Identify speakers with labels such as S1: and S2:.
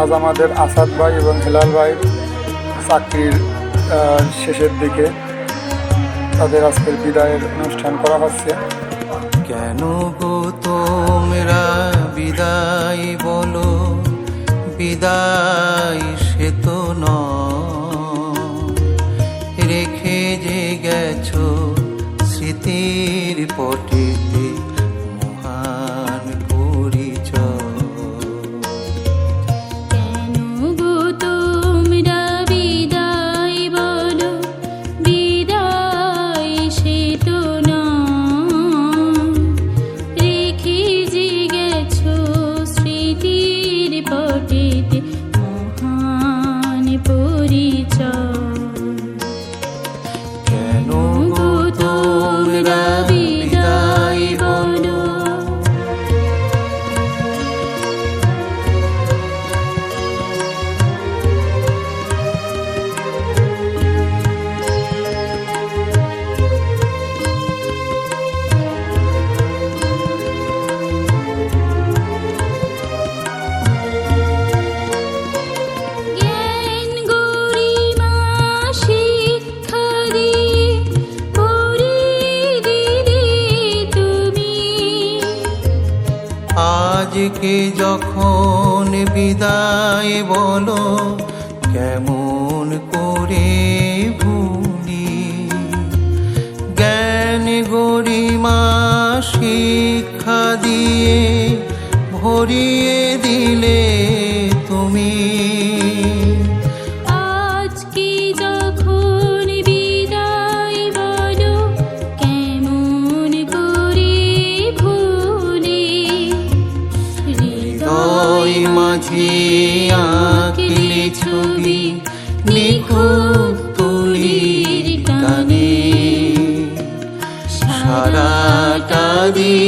S1: আজ আমাদের আসাদ ভাই এবং হেলাল ভাই চাকরির শেষের দিকে তাদের আজকের বিদায়ের অনুষ্ঠান করা হচ্ছে।
S2: কেন গো তোমরা বিদায় বলো? বিদায় সে তো নয়। রেখে যে গেছো স্মৃতির পটেতে আজকে যখন বিদায় বলো কেমন করে ভুলি? জ্ঞান গরিমা শিক্ষা দিয়ে ভরিয়ে দিলে তুমি হৃদয় মাঝে আঁকলে ছবি নিখুঁত তুলির টানে। সারাটা দিন